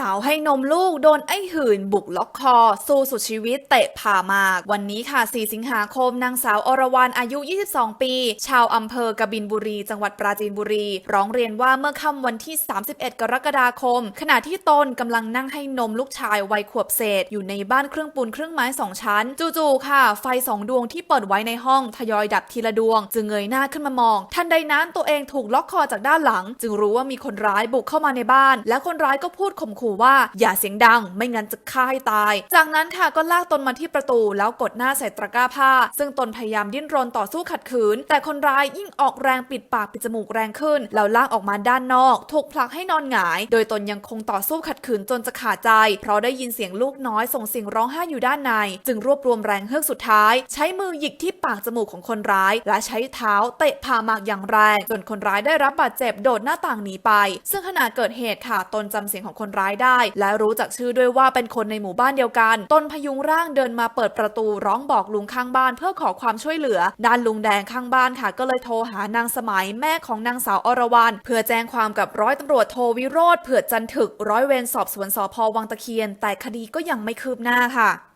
สาวให้นมลูกโดนไอ้หื่นบุกล็อกคอ สู้สุดชีวิตเตะผ่ามาก วันนี้ค่ะ 4 สิงหาคม นางสาวอรวรรณอายุ 22 ปี ชาวอำเภอกบินบุรี จังหวัดปราจีนบุรี ร้องเรียนว่าเมื่อค่ำวันที่ 31 กรกฎาคม ขณะที่ตนกำลังนั่งให้นมลูกชายวัยขวบเศษ อยู่ในบ้านเครื่องปูนเครื่องไม้สองชั้น จู่ๆค่ะ ไฟสองดวงที่เปิดไว้ในห้องทยอยดับทีละดวง จึงเงยหน้าขึ้นมามอง ทันใดนั้นตัวเองถูกล็อกคอจากด้านหลัง จึงรู้ว่ามีคนร้ายบุกเข้ามาในบ้าน และคนร้ายก็พูดข่มขู่ว่าอย่าเสียงดัง ไม่งั้นจะฆ่าให้ตาย จากนั้นค่ะก็ลากตนมาที่ประตูแล้วกดหน้าใส่ตะกร้าผ้า ซึ่งตนพยายามดิ้นรนต่อสู้ขัดขืน แต่คนร้ายยิ่งออกแรงปิดปากปิดจมูกแรงขึ้นแล้วลากออกมาด้านนอก ถูกผลักให้นอนหงาย โดยตนยังคงต่อสู้ขัดขืนจนจะขาดใจ เพราะได้ยินเสียงลูกน้อยส่งเสียงร้องไห้อยู่ด้านใน จึงรวบรวมแรงเฮือกสุดท้าย ใช้มือหยิกที่ปากจมูกของคนร้าย และใช้เท้าเตะผ่าหมากอย่างแรง จนคนร้ายได้รับบาดเจ็บโดดหน้าต่างหนีไป ซึ่งขณะเกิดเหตุค่ะตนจำเสียงของคนร้ายได้ และรู้จักชื่อด้วยว่าเป็นคนในหมู่บ้านเดียวกัน ตนพยุงร่างเดินมาเปิดประตูร้องบอกลุงข้างบ้านเพื่อขอความช่วยเหลือ ด้านลุงแดงข้างบ้านค่ะ ก็เลยโทรหานางสมัยแม่ของนางสาวอรวรรณเพื่อแจ้งความกับร้อยตำรวจโทวิโรธเผื่อจันถึกร้อยเวรสอบสวนสพวังตะเคียน แต่คดีก็ยังไม่คืบหน้าค่ะ